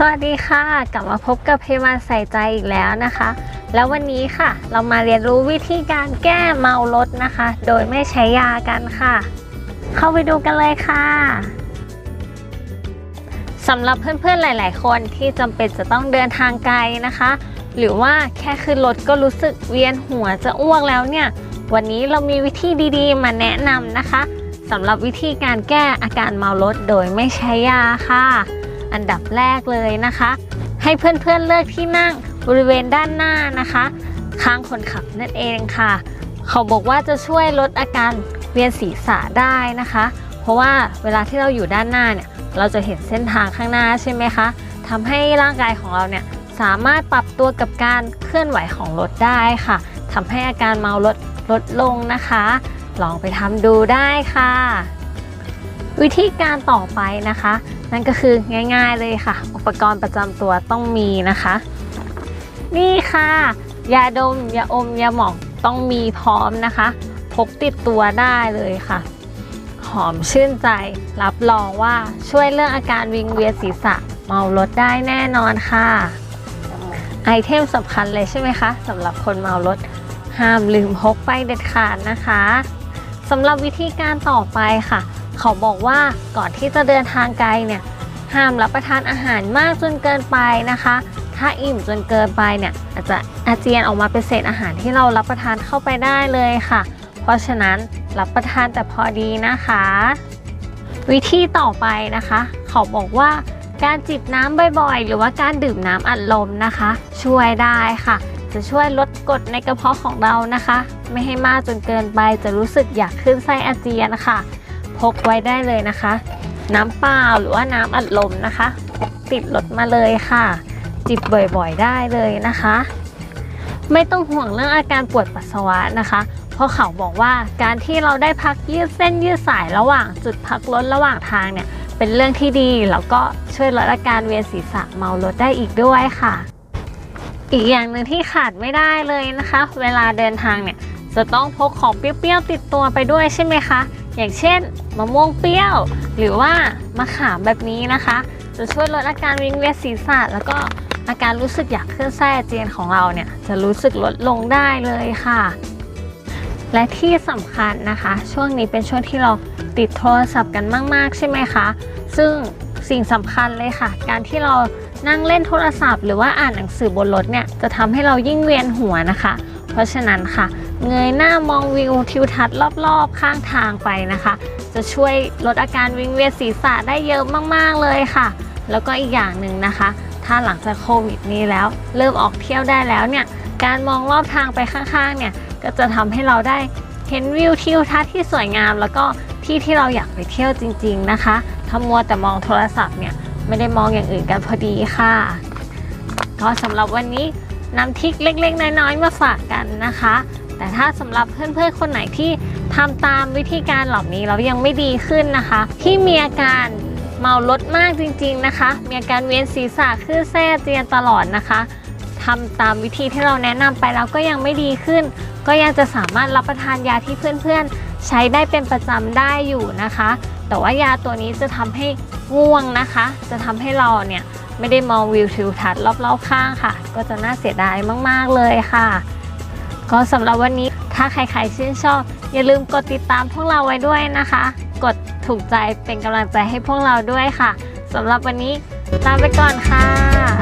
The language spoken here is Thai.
สวัสดีค่ะ กลับมาพบกับเพมาใส่ใจอีกแล้วนะคะ แล้ววันนี้ค่ะ เรามาเรียนรู้วิธีการแก้เมารถนะคะ โดยไม่ใช้ยากันค่ะ เข้าไปดูกันเลยค่ะสำหรับเพื่อนๆหลาย ๆ คนที่จำเป็นจะต้องเดินทางไกลนะคะ หรือว่าแค่ขึ้นรถก็รู้สึกเวียนหัวจะอ้วกแล้วเนี่ย วันนี้เรามีวิธีดีๆ มาแนะนำนะคะสำหรับวิธีการแก้อาการเมารถโดยไม่ใช้ยาค่ะ อันดับแรกเลยนะคะ ให้เพื่อนๆเลือกที่นั่งบริเวณด้านหน้านะคะ ข้างคนขับนั่นเองค่ะ เขาบอกว่าจะช่วยลดอาการเวียนศีรษะได้นะคะ เพราะว่าเวลาที่เราอยู่ด้านหน้าเนี่ยเราจะเห็นเส้นทางข้างหน้าใช่ไหมคะทำให้ร่างกายของเราเนี่ยสามารถปรับตัวกับการเคลื่อนไหวของรถได้ค่ะทำให้อาการเมาลดลดลงนะคะ ลองไปทำดูได้ค่ะ วิธีการต่อไปนะคะ นั่นก็คือง่ายๆเลยค่ะ อุปกรณ์ประจำตัวต้องมีนะคะ นี่ค่ะ ยาดม ยาอม ยาหมองต้องมีพร้อมนะคะ พกติดตัวได้เลยค่ะ หอมชื่นใจ รับรองว่าช่วยเรื่องอาการวิงเวียนศีรษะเมารถได้แน่นอนค่ะ ไอเทมสำคัญเลยใช่ไหมคะสำหรับคนเมารถห้ามลืมพกไปเด็ดขาดนะคะสำหรับวิธีการต่อไปค่ะ เขาบอกว่าก่อนที่จะเดินทางไกลเนี่ยห้ามรับประทานอาหารมากจนเกินไปนะคะ ถ้าอิ่มจนเกินไปเนี่ยอาจจะอาเจียนออกมาเป็นเศษอาหารที่เรารับประทานเข้าไปได้เลยค่ะ เพราะฉะนั้นรับประทานแต่พอดีนะคะ วิธีต่อไปนะคะ เขาบอกว่าการจิบน้ำบ่อยๆ หรือว่าการดื่มน้ำอัดลมนะคะ ช่วยได้ค่ะ จะช่วยลดกรดในกระเพาะของเรานะคะ ไม่ให้มากจนเกินไปจะรู้สึกอยากขึ้นไส้อาเจียนค่ะ พกไว้ได้เลยนะคะ น้ำเปล่าหรือว่าน้ำอัดลมนะคะ ติดรถมาเลยค่ะ จิบบ่อยๆได้เลยนะคะ ไม่ต้องห่วงเรื่องอาการปวดปัสสาวะนะคะ เพราะเขาบอกว่าการที่เราได้พักยืดเส้นยืดสายระหว่างจุดพักรถระหว่างทางเนี่ยเป็นเรื่องที่ดีแล้วก็ช่วยลดอาการเวียนศีรษะเมารถได้อีกด้วยค่ะ อีกอย่างหนึ่งที่ขาดไม่ได้เลยนะคะ เวลาเดินทางเนี่ยจะต้องพกของเปรี้ยวๆติดตัวไปด้วยใช่ไหมคะ อย่างเช่นมะม่วงเปรี้ยว หรือว่ามะขามแบบนี้นะคะ จะช่วยลดอาการวิงเวียนศีรษะแล้วก็อาการรู้สึกอยากขึ้นไส้อาเจียนของเราเนี่ยจะรู้สึกลดลงได้เลยค่ะ และที่สำคัญนะคะ ช่วงนี้เป็นช่วงที่เราติดโทรศัพท์กันมาก ๆ ใช่ไหมคะ ซึ่งสิ่งสำคัญเลยค่ะ การที่เรานั่งเล่นโทรศัพท์ หรือว่าอ่านหนังสือบนรถเนี่ยจะทำให้เรายิ่งเวียนหัวนะคะ เพราะฉะนั้นค่ะ เงยหน้ามองวิวทิวทัศน์รอบ ๆ ข้างทางไปนะคะ จะช่วยลดอาการวิงเวียนศีรษะได้เยอะมากๆเลยค่ะ แล้วก็อีกอย่างหนึ่งนะคะ ถ้าหลังจากโควิดนี้แล้ว เริ่มออกเที่ยวได้แล้วเนี่ย การมองรอบทางไปข้างๆ เนี่ย ก็จะทำให้เราได้เห็นวิวทิวทัศน์ที่สวยงาม แล้วก็ที่ที่เราอยากไปเที่ยวจริง ๆนะคะถ้ามัวแต่มองโทรศัพท์เนี่ยไม่ได้มองอย่างอื่นกันพอดีค่ะ ก็สำหรับวันนี้นำทริคเล็กๆ น้อยๆมาฝากกันนะคะ แต่ถ้าสำหรับเพื่อนๆคนไหนที่ทำตามวิธีการเหล่านี้แล้วยังไม่ดีขึ้นนะคะ ที่มีอาการเมารถมากจริงๆนะคะ มีอาการเวียนศีรษะคลื่นไส้อาเจียนตลอดนะคะทำตามวิธีที่เราแนะนำไปแล้วก็ยังไม่ดีขึ้น ก็ยังจะสามารถรับประทานยาที่เพื่อนๆ ใช้ได้เป็นประจำได้อยู่นะคะ แต่ว่ายาตัวนี้จะทำให้ง่วงนะคะ จะทำให้เราเนี่ยไม่ได้มองวิวทิวทัศน์รอบๆข้างค่ะ ก็จะน่าเสียดายมากๆเลยค่ะ ก็สำหรับวันนี้ถ้าใครๆชื่นชอบ อย่าลืมกดติดตามพวกเราไว้ด้วยนะคะ กดถูกใจเป็นกำลังใจให้พวกเราด้วยค่ะสำหรับวันนี้ลาไปก่อนค่ะ